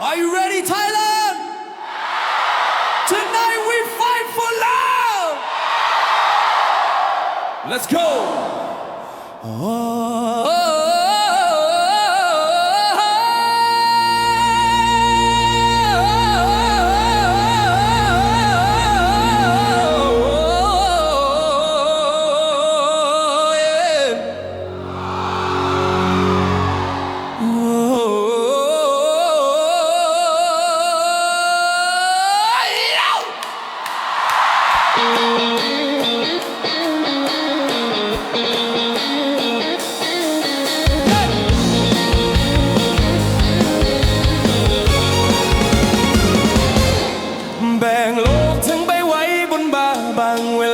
Are you ready, Thailand? Tonight we fight for love! Let's go! Oh.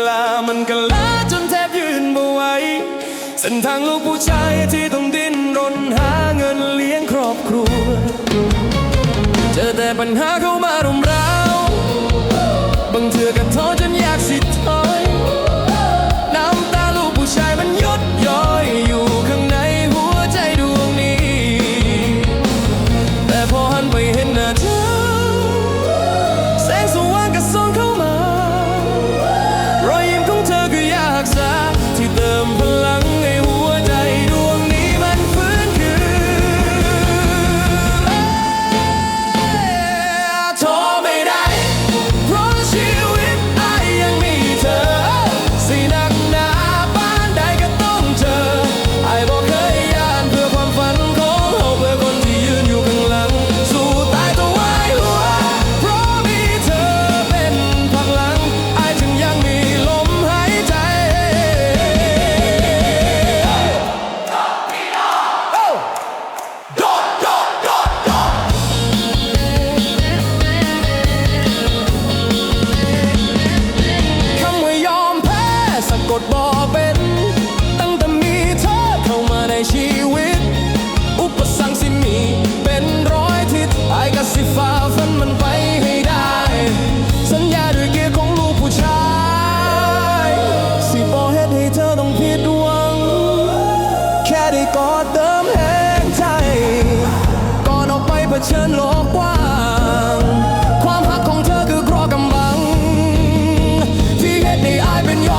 ลามันก็ล้าจนแทบยืนบ่ไหวเส้นทางลูกผู้ชายที่ต้องดิ้นรนหาเงินเลี้ยงครอบครัว เจอแต่ปัญหาเข้ามารุม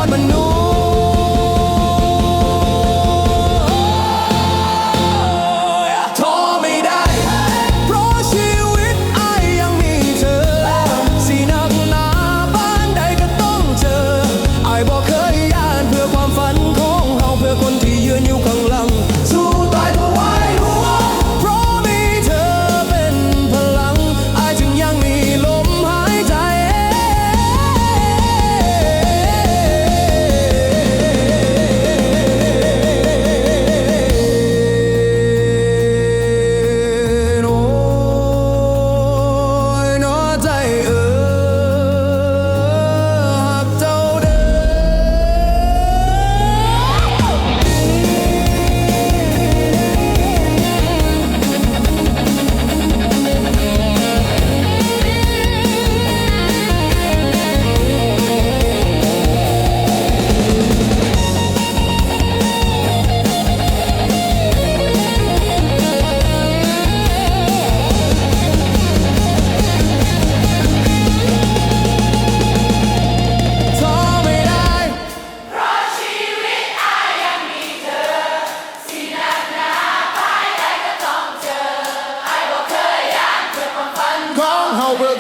I'm a no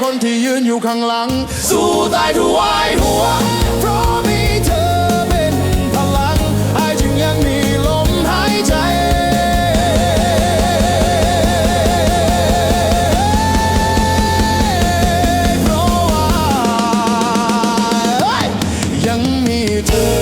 คนที่ยืนอยู่ข้างหลัง สู้ตายทุกวายหัวเพราะมีเธอเป็นพลังให้จึงยังมีลมหายใจ เพราะว่ายังมีเธอ